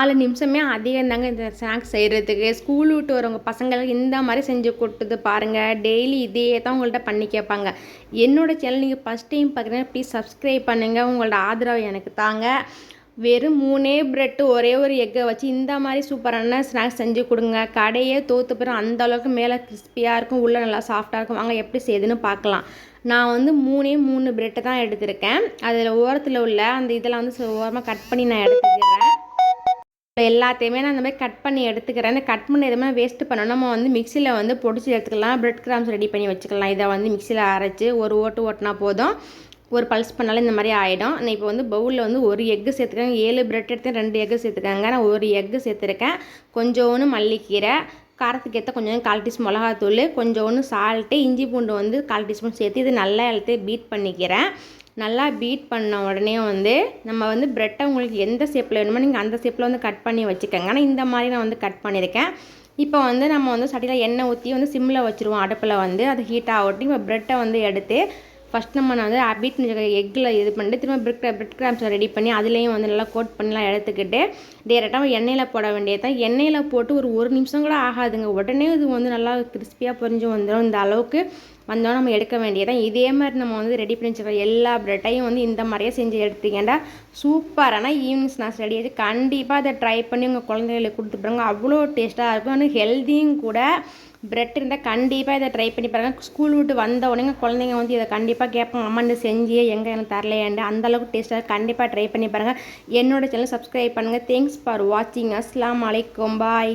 நாலு நிமிஷமே அதிகம் தாங்க இந்த ஸ்நாக்ஸ் செய்கிறதுக்கு ஸ்கூல் விட்டு வரவங்க பசங்களுக்கு இந்த மாதிரி செஞ்சு கொடுத்தது பாருங்கள் டெய்லி இதே தான் உங்கள்கிட்ட பண்ணி கேட்பாங்க. என்னோடய சேனல் நீங்கள் ஃபஸ்ட் டைம் பார்க்குறீங்கன்னா ப்ளீஸ் சப்ஸ்கிரைப் பண்ணுங்கள் உங்களோட ஆதரவு எனக்கு தாங்க. வெறும் மூணே ப்ரெட்டு ஒரே ஒரு எக்கை வச்சு இந்த மாதிரி சூப்பரான ஸ்நாக்ஸ் செஞ்சு கொடுங்க. கடையே தோற்று போயிடும் அந்த அளவுக்கு மேலே கிறிஸ்பியாக இருக்கும். உள்ளே நல்லா சாஃப்டாக இருக்கும். வாங்க எப்படி செய்யுதுன்னு பார்க்கலாம். நான் வந்து மூணே மூணு ப்ரெட்டை தான் எடுத்திருக்கேன். அதில் ஓரத்தில் உள்ள அந்த இதெல்லாம் வந்து ஓரமாக கட் பண்ணி நான் எடுத்துக்கிறேன். எல்லாத்தையுமே நான் அந்த மாதிரி கட் பண்ணி எடுத்துக்கிறேன். அந்த கட் பண்ணி எதுவுமே வேஸ்ட்டு பண்ணோம் நம்ம வந்து மிக்சியில் வந்து பொடிச்சு எடுத்துக்கலாம். பிரெட் கிராம்ஸ் ரெடி பண்ணி வச்சுக்கலாம். இதை வந்து மிக்சியில் அரைச்சி ஒரு ஓட்டு ஓட்டினா போதும். ஒரு பல்ஸ் பண்ணாலும் இந்த மாதிரி ஆகிடும் நான் இப்போ வந்து பவுலில் வந்து ஒரு எக்கு சேர்த்துக்கேன் ஏழு பிரெட் எடுத்து ரெண்டு எக்கு சேர்த்துக்காங்க நான் ஒரு எக்கு சேர்த்துருக்கேன். கொஞ்சோன்னு மல்லிக்கீரை காரத்துக்கு ஏற்ற கொஞ்சம் கால் டீஸ்பூன் மிளகாத்தூள் கொஞ்சோன்னு சால்ட்டு இஞ்சி பூண்டு வந்து கால் டீஸ்பூன் சேர்த்து இது நல்லா எழுத்து பீட் பண்ணிக்கிறேன். நல்லா பீட் பண்ண உடனே வந்து நம்ம வந்து ப்ரெட்டை உங்களுக்கு எந்த ஷேப்பில் வேணுமோ நீங்கள் அந்த ஷேப்பில் வந்து கட் பண்ணி வச்சுக்கோங்க. ஆனால் இந்த மாதிரி நான் வந்து கட் பண்ணியிருக்கேன். இப்போ வந்து நம்ம வந்து சட்டியில் எண்ணெய் ஊற்றி வந்து சிம்மில் வச்சுருவோம். அடுப்பில் வந்து அது ஹீட் ஆகட்டும். இப்போ ப்ரெட்டை வந்து எடுத்து ஃபஸ்ட் நம்ம நான் வந்து அபிட் எக்கில் இது பண்ணிட்டு திரும்ப பிரெட் பிரெட் கிராம்ஸை ரெடி பண்ணி அதுலேயும் வந்து நல்லா கோட் பண்ணலாம் எடுத்துக்கிட்டு டேரெக்டாக எண்ணெயில் போட வேண்டியது தான் எண்ணெயில் போட்டு ஒரு ஒரு நிமிஷம் கூட ஆகாதுங்க. உடனே இது வந்து நல்லா கிறிஸ்பியாக பொறிஞ்சு வந்துடும் இந்த அளவுக்கு வந்தோம் நம்ம எடுக்க வேண்டியதான் இதே மாதிரி நம்ம வந்து ரெடி பண்ணி வச்சுக்கலாம் எல்லா ப்ரெட்டையும் வந்து இந்த மாதிரியே செஞ்சு எடுத்தீங்கன்னா சூப்பரான ஈவினிங் ஸ்நாக்ஸ் ரெடி ஆச்சு கண்டிப்பாக அதை ட்ரை பண்ணி உங்கள் குழந்தைகளுக்கு கொடுத்து பாருங்க அவ்வளோ டேஸ்ட்டாக இருக்கும். ஆனால் ஹெல்த்தியும் கூட ப்ரெட் இருந்தால் கண்டிப்பாக இதை ட்ரை பண்ணி பாருங்கள் ஸ்கூல் விட்டு வந்த உடனே குழந்தைங்க வந்து இதை கண்டிப்பாக கேட்பாங்க. அம்மா இந்த எங்கே எனக்கு தரலையாண்டு அந்தளவுக்கு டேஸ்ட்டாக கண்டிப்பாக ட்ரை பண்ணி பாருங்கள் என்னோட சேனல் சப்ஸ்கிரைப் பண்ணுங்கள் தேங்க்ஸ் ஃபார் வாட்சிங் அஸ்லாம் வலைக்கம் பாய்